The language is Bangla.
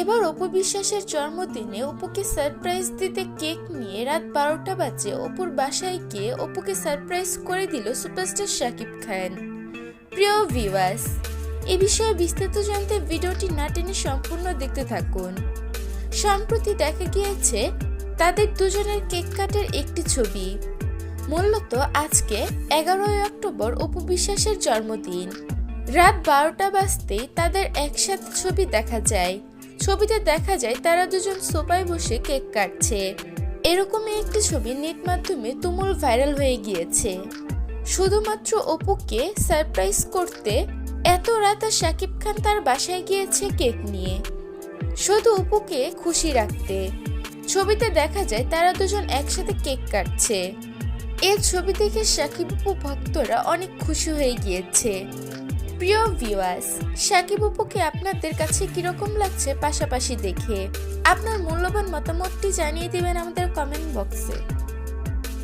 এবার অপু বিশ্বাসের জন্মদিনে অপুকে সারপ্রাইজ দিতে কেক নিয়ে রাত বারোটা বাজে অপুর বাসায় গিয়ে অপুকে সারপ্রাইজ করে দিল সুপারস্টার শাকিব খান। প্রিয় ভিউয়ার্স এ বিষয়ে বিস্তারিত জানতে ভিডিওটি না টেনে সম্পূর্ণ দেখতে থাকুন। সম্প্রতি দেখা গিয়েছে, তাদের দুজনের কেক কাটের একটি ছবি। মূলত আজকে এগারোই অক্টোবর অপু বিশ্বাসের জন্মদিন। রাত বারোটা বাজতেই তাদের একসাথে ছবি দেখা যায়। ছবিতে দেখা যায় তারা দুজন সোফায় বসে কেক কাটছে। এরকমই একটি ছবি নেট মাধ্যমে তুমুল ভাইরাল হয়ে গিয়েছে। শুধুমাত্র অপুকে সারপ্রাইজ করতে এত রাতে শাকিব খান তার বাসায় গিয়েছে কেক নিয়ে। শুধু অপুকে খুশি রাখতে। ছবিতে দেখা যায় তারা দুজন একসাথে কেক কাটছে। এই ছবি দেখে সাকিব অপু ভক্তরা অনেক খুশি হয়ে গিয়েছে। প্রিয় ভিউয়ার্স সাকিব অপুকে আপনাদের কাছে কীরকম লাগছে পাশাপাশি দেখে? আপনার মূল্যবান মতামতটি জানিয়ে দিবেন আমাদের কমেন্ট বক্সে